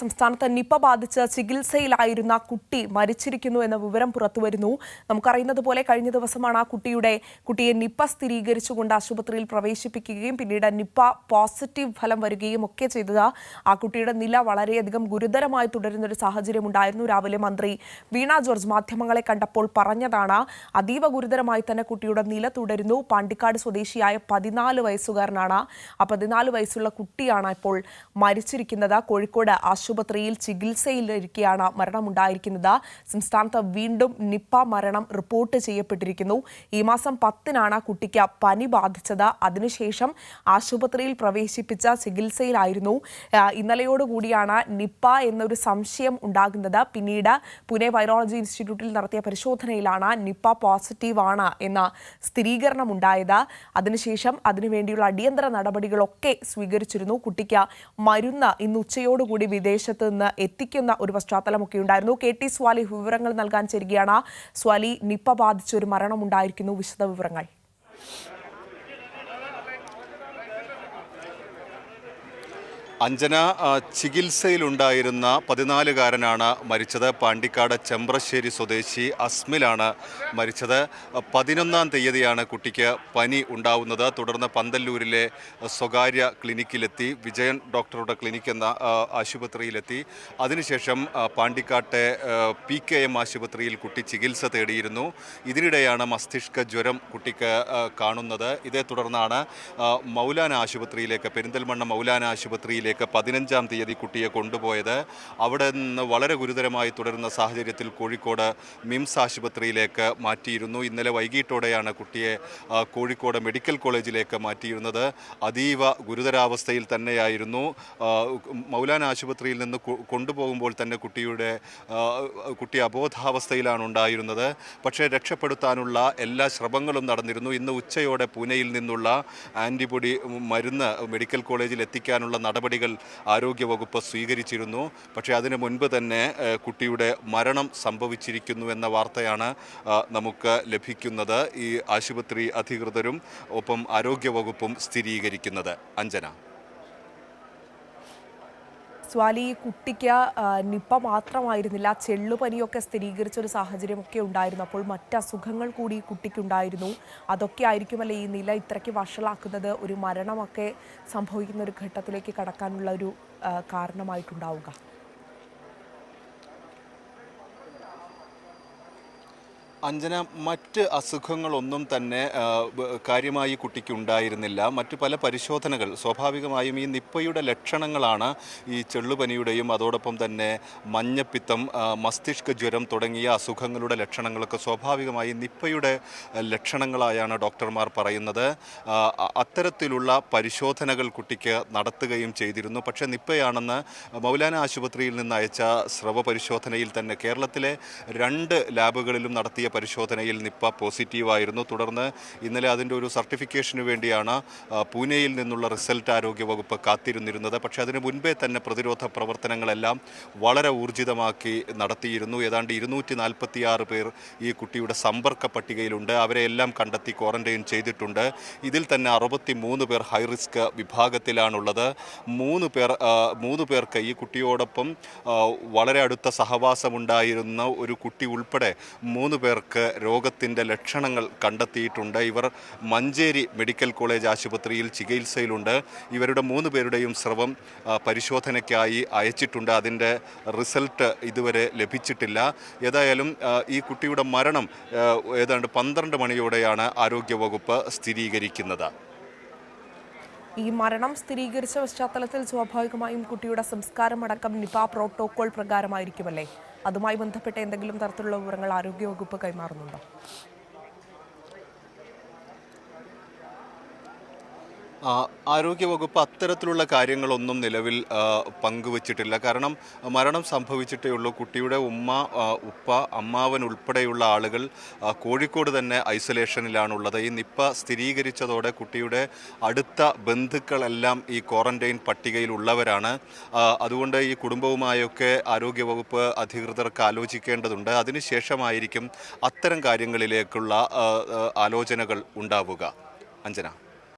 സംസ്ഥാനത്ത് നിപ്പ ബാധിച്ച് ചികിത്സയിലായിരുന്ന കുട്ടി മരിച്ചിരിക്കുന്നു എന്ന വിവരം പുറത്തുവരുന്നു. നമുക്കറിയുന്നത് പോലെ കഴിഞ്ഞ ദിവസമാണ് ആ കുട്ടിയുടെ കുട്ടിയെ നിപ്പ സ്ഥിരീകരിച്ചുകൊണ്ട് ആശുപത്രിയിൽ പ്രവേശിപ്പിക്കുകയും പിന്നീട് നിപ്പ പോസിറ്റീവ് ഫലം വരികയും ഒക്കെ ചെയ്തത്. ആ കുട്ടിയുടെ നില വളരെയധികം ഗുരുതരമായി തുടരുന്ന ഒരു സാഹചര്യം ഉണ്ടായിരുന്നു. രാവിലെ മന്ത്രി വീണ ജോർജ് മാധ്യമങ്ങളെ കണ്ടപ്പോൾ പറഞ്ഞതാണ് അതീവ ഗുരുതരമായി തന്നെ കുട്ടിയുടെ നില തുടരുന്നു. പാണ്ടിക്കാട് സ്വദേശിയായ പതിനാല് വയസ്സുകാരനാണ്. ആ പതിനാല് വയസ്സുള്ള കുട്ടിയാണ് ഇപ്പോൾ മരിച്ചിരിക്കുന്നത്. കോഴിക്കോട് ആശുപത്രിയിൽ ചികിത്സയിലിരിക്കെയാണ് മരണമുണ്ടായിരിക്കുന്നത്. സംസ്ഥാനത്ത് വീണ്ടും നിപ്പ മരണം റിപ്പോർട്ട് ചെയ്യപ്പെട്ടിരിക്കുന്നു. ഈ മാസം പത്തിനാണ് കുട്ടിക്ക് പനി ബാധിച്ചത്. അതിനുശേഷം ആശുപത്രിയിൽ പ്രവേശിപ്പിച്ച ചികിത്സയിലായിരുന്നു. ഇന്നലെയോടുകൂടിയാണ് നിപ്പ എന്നൊരു സംശയം ഉണ്ടാകുന്നത്. പിന്നീട് പുനെ വൈറോളജി ഇൻസ്റ്റിറ്റ്യൂട്ടിൽ നടത്തിയ പരിശോധനയിലാണ് നിപ്പ ആണ് എന്ന സ്ഥിരീകരണം ഉണ്ടായത് അതിനുശേഷം അതിനുവേണ്ടിയുള്ള അടിയന്തര നടപടികളൊക്കെ സ്വീകരിച്ചിരുന്നു. കുട്ടിക്ക് മരുന്ന് ഇന്ന് ഉച്ചയോടുകൂടി വിദേശത്ത് നിന്ന് എത്തിക്കുന്ന ഒരു പശ്ചാത്തലമൊക്കെ ഉണ്ടായിരുന്നു. കെ ടി സ്വാലി വിവരങ്ങൾ നൽകാൻ ചേരുകയാണ്. സ്വാലി നിപ്പ ബാധിച്ച ഒരു മരണം ഉണ്ടായിരിക്കുന്നു വിശദ വിവരങ്ങൾ അഞ്ജന ചികിത്സയിലുണ്ടായിരുന്ന പതിനാലുകാരനാണ് മരിച്ചത്. പാണ്ടിക്കാട് ചെമ്പ്രശ്ശേരി സ്വദേശി അസ്മിലാണ് മരിച്ചത്. പതിനൊന്നാം തീയതിയാണ് കുട്ടിക്ക് പനി ഉണ്ടാവുന്നത്. തുടർന്ന് പന്തല്ലൂരിലെ സ്വകാര്യ ക്ലിനിക്കിലെത്തി. വിജയൻ ഡോക്ടറുടെ ക്ലിനിക്ക് എന്ന ആശുപത്രിയിലെത്തി. അതിനുശേഷം പാണ്ടിക്കാട്ടെ പി കെ എം ആശുപത്രിയിൽ കുട്ടി ചികിത്സ തേടിയിരുന്നു. ഇതിനിടെയാണ് മസ്തിഷ്ക ജ്വരം കുട്ടിക്ക് കാണുന്നത്. ഇതേ തുടർന്നാണ് മൗലാന ആശുപത്രിയിലേക്ക് പെരിന്തൽമണ്ണ മൗലാന ആശുപത്രിയിലേക്ക് പതിനഞ്ചാം തീയതി കുട്ടിയെ കൊണ്ടുപോയത്. അവിടെ നിന്ന് വളരെ ഗുരുതരമായി തുടരുന്ന സാഹചര്യത്തിൽ കോഴിക്കോട് മിംസ് ആശുപത്രിയിലേക്ക് മാറ്റിയിരുന്നു. ഇന്നലെ വൈകിട്ടോടെയാണ് കുട്ടിയെ കോഴിക്കോട് മെഡിക്കൽ കോളേജിലേക്ക് മാറ്റിയിരുന്നത്. അതീവ ഗുരുതരാവസ്ഥയിൽ തന്നെയായിരുന്നു. മൗലാന ആശുപത്രിയിൽ നിന്ന് കൊണ്ടുപോകുമ്പോൾ തന്നെ കുട്ടിയുടെ കുട്ടി അബോധാവസ്ഥയിലാണ് ഉണ്ടായിരുന്നത്. പക്ഷേ രക്ഷപ്പെടുത്താനുള്ള എല്ലാ ശ്രമങ്ങളും നടന്നിരുന്നു. ഇന്ന് ഉച്ചയോടെ പൂനെയിൽ നിന്നുള്ള ആന്റിബോഡി മരുന്ന് മെഡിക്കൽ കോളേജിൽ എത്തിക്കാനുള്ള നടപടികൾ ആരോഗ്യവകുപ്പ് സ്വീകരിച്ചിരുന്നു. പക്ഷേ അതിന് മുൻപ് തന്നെ കുട്ടിയുടെ മരണം സംഭവിച്ചിരിക്കുന്നു എന്ന വാർത്തയാണ് നമുക്ക് ലഭിക്കുന്നത്. ഈ ആശുപത്രി അധികൃതരും ഒപ്പം ആരോഗ്യവകുപ്പും സ്ഥിരീകരിക്കുന്നത്. അഞ്ജന. സ്വാലി കുട്ടിക്ക് നിപ്പ മാത്രമായിരുന്നില്ല ചെള്ളുപനിയൊക്കെ സ്ഥിരീകരിച്ച ഒരു സാഹചര്യമൊക്കെ ഉണ്ടായിരുന്നു. അപ്പോൾ മറ്റ് അസുഖങ്ങൾ കൂടി കുട്ടിക്കുണ്ടായിരുന്നു. അതൊക്കെ ആയിരിക്കുമല്ലേ ഈ നില ഇത്രയ്ക്ക് വഷളാക്കുന്നത്? ഒരു മരണമൊക്കെ സംഭവിക്കുന്ന ഒരു ഘട്ടത്തിലേക്ക് കടക്കാനുള്ള ഒരു കാരണമായിട്ടുണ്ടാവുക. അഞ്ജന മറ്റ് അസുഖങ്ങളൊന്നും തന്നെ കാര്യമായി കുട്ടിക്ക് ഉണ്ടായിരുന്നില്ല മറ്റു പല പരിശോധനകൾ സ്വാഭാവികമായും ഈ നിപ്പയുടെ ലക്ഷണങ്ങളാണ് ഈ ചെള്ളുപനിയുടെയും അതോടൊപ്പം തന്നെ മഞ്ഞപ്പിത്തം മസ്തിഷ്ക ജ്വരം തുടങ്ങിയ അസുഖങ്ങളുടെ ലക്ഷണങ്ങളൊക്കെ സ്വാഭാവികമായി നിപ്പയുടെ ലക്ഷണങ്ങളായാണ് ഡോക്ടർമാർ പറയുന്നത്. അത്തരത്തിലുള്ള പരിശോധനകൾ കുട്ടിക്ക് നടത്തുകയും ചെയ്തിരുന്നു. പക്ഷേ നിപ്പയാണെന്ന് മൗലാന ആശുപത്രിയിൽ നിന്ന് അയച്ച സ്രവ പരിശോധനയിൽ തന്നെ കേരളത്തിലെ രണ്ട് ലാബുകളിലും നടത്തിയ പരിശോധനയിൽ നിപ്പ പോസിറ്റീവായിരുന്നു. തുടർന്ന് ഇന്നലെ അതിന്റെ ഒരു സർട്ടിഫിക്കേഷന് വേണ്ടിയാണ് പൂനെയിൽ നിന്നുള്ള റിസൾട്ട് ആരോഗ്യവകുപ്പ് കാത്തിരുന്നിരുന്നത്. പക്ഷേ അതിന് മുൻപേ തന്നെ പ്രതിരോധ പ്രവർത്തനങ്ങളെല്ലാം വളരെ ഊർജിതമാക്കി നടത്തിയിരുന്നു. ഏതാണ്ട് ഇരുന്നൂറ്റി നാൽപ്പത്തിയാറ് പേർ ഈ കുട്ടിയുടെ സമ്പർക്ക പട്ടികയിലുണ്ട്. അവരെ എല്ലാം കണ്ടെത്തി ക്വാറന്റൈൻ ചെയ്തിട്ടുണ്ട്. ഇതിൽ തന്നെ അറുപത്തി മൂന്ന് പേർ ഹൈ റിസ്ക് വിഭാഗത്തിലാണുള്ളത്. മൂന്ന് പേർ മൂന്ന് പേർക്ക് ഈ കുട്ടിയോടൊപ്പം വളരെ അടുത്ത സഹവാസമുണ്ടായിരുന്ന ഒരു കുട്ടി ഉൾപ്പെടെ മൂന്ന് പേർക്ക് രോഗത്തിന്റെ ലക്ഷണങ്ങൾ കണ്ടെത്തിയിട്ടുണ്ട്. ഇവർ മഞ്ചേരി മെഡിക്കൽ കോളേജ് ആശുപത്രിയിൽ ചികിത്സയിലുണ്ട്. ഇവരുടെ മൂന്ന് പേരുടെയും സ്രവം പരിശോധനയ്ക്കായി അയച്ചിട്ടുണ്ട്. അതിന്റെ റിസൾട്ട് ഇതുവരെ ലഭിച്ചിട്ടില്ല. ഏതായാലും ഈ കുട്ടിയുടെ മരണം ഏതാണ്ട് പന്ത്രണ്ട് മണിയോടെയാണ് ആരോഗ്യവകുപ്പ് സ്ഥിരീകരിക്കുന്നത്. ഈ മരണം സ്ഥിരീകരിച്ച പശ്ചാത്തലത്തിൽ സ്വാഭാവികമായും കുട്ടിയുടെ സംസ്കാരം അടക്കം നിപ പ്രോട്ടോകോൾ പ്രകാരമായിരിക്കുമല്ലേ? അതുമായി ബന്ധപ്പെട്ട എന്തെങ്കിലും തരത്തിലുള്ള വിവരങ്ങൾ ആരോഗ്യവകുപ്പ് കൈമാറുന്നുണ്ടോ? ആരോഗ്യവകുപ്പ് അത്തരത്തിലുള്ള കാര്യങ്ങളൊന്നും നിലവിൽ പങ്കുവച്ചിട്ടില്ല. കാരണം മരണം സംഭവിച്ചിട്ടേ ഉള്ളൂ. കുട്ടിയുടെ ഉമ്മ ഉപ്പ അമ്മാവൻ ഉൾപ്പെടെയുള്ള ആളുകൾ കോഴിക്കോട് തന്നെ ഐസൊലേഷനിലാണുള്ളത്. ഈ നിപ്പ സ്ഥിരീകരിച്ചതോടെ കുട്ടിയുടെ അടുത്ത ബന്ധുക്കളെല്ലാം ഈ ക്വാറന്റൈൻ പട്ടികയിലുള്ളവരാണ്. അതുകൊണ്ട് ഈ കുടുംബവുമായൊക്കെ ആരോഗ്യവകുപ്പ് അധികൃതർക്ക് ആലോചിക്കേണ്ടതുണ്ട്. അതിനുശേഷമായിരിക്കും അത്തരം കാര്യങ്ങളിലേക്കുള്ള ആലോചനകൾ ഉണ്ടാവുക. അഞ്ജന.